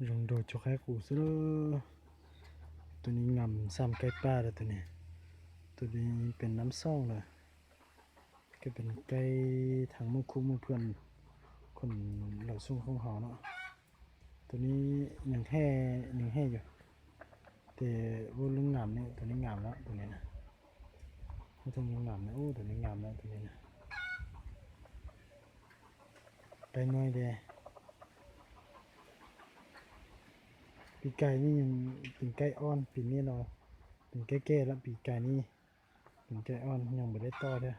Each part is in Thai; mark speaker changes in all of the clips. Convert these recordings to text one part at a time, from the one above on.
Speaker 1: rừng đồ cho khai cũ xưa đó ตัวนี้งำซ้ำใกล้ป้าแล้วตัวนี้ ตัวนี้เป็นน้ำซ่องเลยก็เป็นใกล้ทางมุ่งคุ้มมุ่งเพื่อนคนเหล่าซุ่งของเขาเนาะ ตัวนี้ยังแห่ยังแห่อยู่ แต่ว่าเรื่องงามเนี่ยตัวนี้งามแล้วตัวนี้นะไม่ต้องยังงามนะโอ้ตัวนี้งามแล้วตัวนี้นะไปหน่อยเดีย ปีไก่นี่ยังเป็นไก่อ่อนปีนี้เราเป็นไก่แก่แล้วปีไก่นี่เป็นไก่อ่อนยังไม่ได้ต่อเด้อ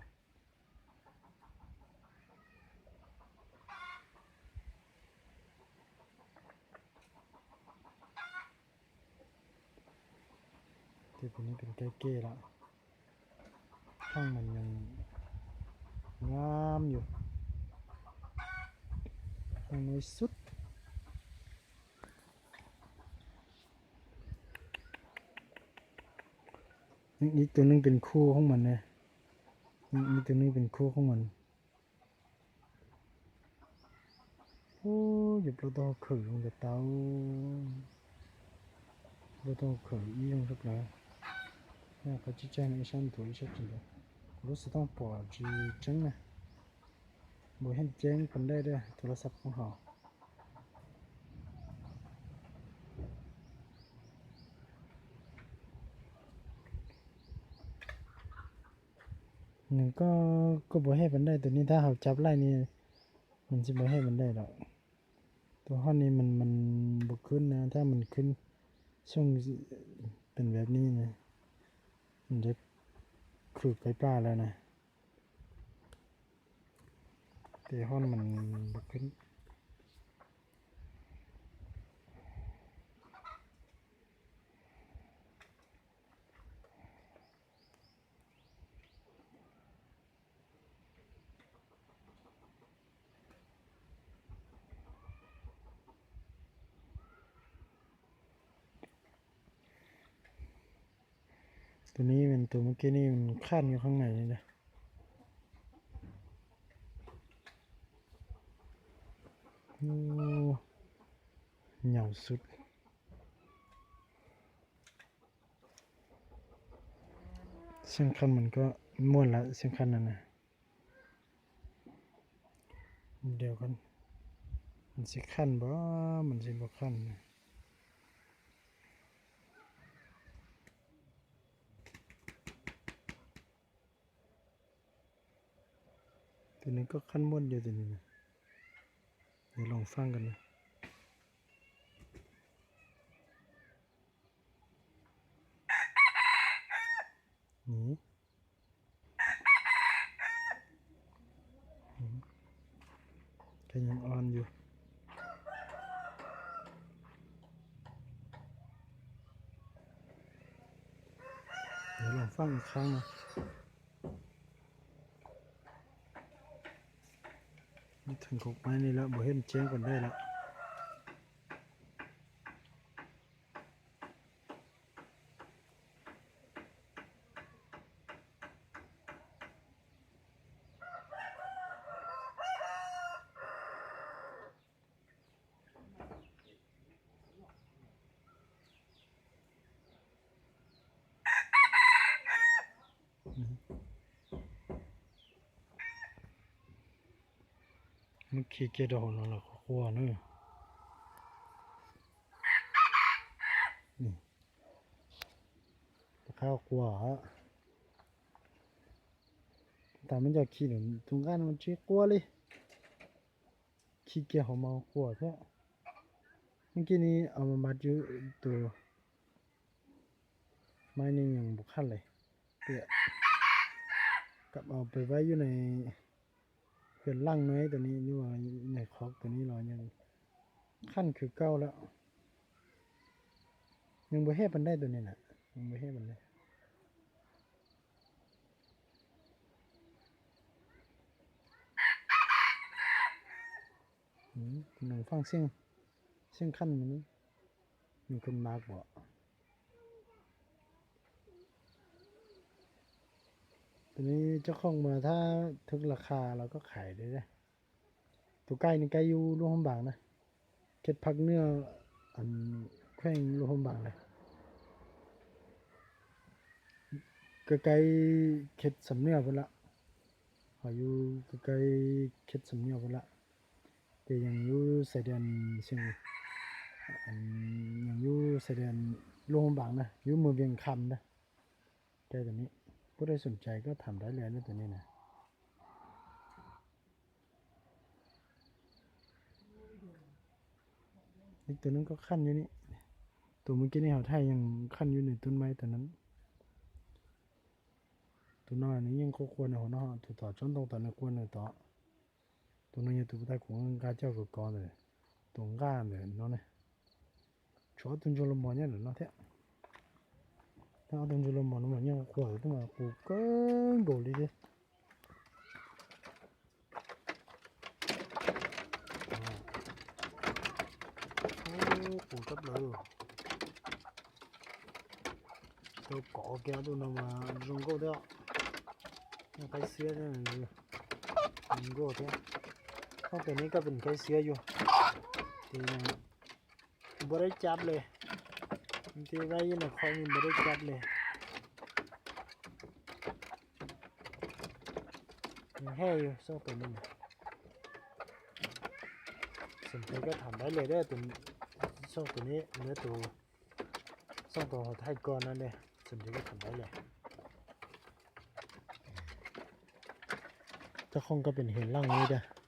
Speaker 1: ที่ตัวนี้เป็นไก่แก่แล้วข้างมันยังงามอยู่ข้างในสุด นี่ตัวนึงเป็นคู่ของมันนะนี่อีกตัวนึงเป็นคู่ของมันโอ้ยบเราต้องเอาขือลงจากเตาเราต้องเอาขืออีลงสักหน่อยเนี่ยเขาจะแจ้งไอ้ฉันตัวไอ้ฉันจริงๆรู้สึกต้องปล่อยจีจังนะบ่เหนึ่งก็ก็บ่ให้มันได้ตัวนี้ถ้าเขาจับไล่นี่มันจะบ่ให้มันได้หรอกตัวห้องนี้มันมันบ่ขึ้นนะ ถ้ามันขึ้นช่วงเป็นแบบนี้นะมันจะคือไปปลาแล้วนะแต่ห้องมันบ่ขึ้น ตัวนี้เป็นตัวเมื่อกี้นี่มันขั้นอยู่ข้างในนี่นะโอ้เหนียวสุด เสียงคันมันก็ม้วนละเสียงคันนั่นนะเดี๋ยวกัน มันสิคันบ่ มันสิบ่คันนะ ตัวนี้ก็คันม้วนเดียวตัวนี้นะเดี๋ยวลองฟังกันนะนี่ก็ยังอ่อนอยู่เดี๋ยวลองฟังอีกครั้งนะ ถึงกกไม้นี่แล้วบ่เห็นเจ้งกันได้แล้ว มันขี้เกียจเอาเนาะแล้วขัวเนอนี่ตะข้าวขัวฮะแต่มันจะขี้หนุนตรงกันมันชี้กลัวเลยขี้เกียจเขามาขัวแค่เมื่อกี้นี้เอามามัดยู่ตัวไม้นี่ยังบุกขั้นเลยเปียกลับเอาไปไว้อยู่ใน เพื่อนล่างน้อยตัวนี้นี่ว่าในคอกตัวนี้รายังขั้นคือเก้าแล้ว ยังบ่เฮ็ดมันได้ตัวนี้นะยังบ่เฮ็ดมันได้หนังฟังเสียงเสียงขั้นมันนี่มีคนมากบ่า ตัวนี้เจ้าของมาถ้าถึงราคาเราก็ขายได้เลยตัวใกล้นี่ใกล้อยู่ร่วงบางนะเก็ดพักเนื้ออันแขวงโลหอมบางเลยใกล้ๆเขตสำเนียงพุ่นละเขาอยู่ใกล้ๆเขตสำเนียงพุ่นละแต่ยังอยู่ชายแดนเชียงอันยังอยู่ชายแดนโลหมบางนะอยู่เมืองเวียงคำนะแต่ตัวนี้ ผู้ใดสนใจก็ทำได้เลยนะตัวนี้นะอีกตัวนึงก็ขั้นอยู่นี่ ตัวเมื่อกี้นี่เขาไทยยังขั้นอยู่ในต้นไม้ตัวนั้น ตัวน้อยนี่ยังก็ควรเอาเนาะตัวต่อจนตรงตัวนั้นควรเลยต่อตัวนั้นยังตัวได้ของกาเจ้าก็ก่อนเลยตรงก้านเลยเนาะเนี่ยชอบตัวจุลมอเนี่ยเนาะเท่า เอาตัวจุลมอนมันยังขวดตัวมากูก็โดดเลยดิ Ô, củ cấp lử tôi có kéo tôi nào mà rung cô đấy ạ nó cái xía thế này rung cô thế không thể này cái bình cái xía vô thì bữa đấy chắp lên ที่ไว้ยินหน่อยคอยยิไม่ได้จัดเลยยังแห้อยู่ส่งตัวนี้สิ่งที่ก็ทำได้เลยได้ตัวส่งตัวนี้เนื้อตัวส่งตัวหัวไทยก่อนนั่นเลยสิ่งที่ก็ทำได้เลยจะคงก็เป็นเห็นร่างนี้จ้ะ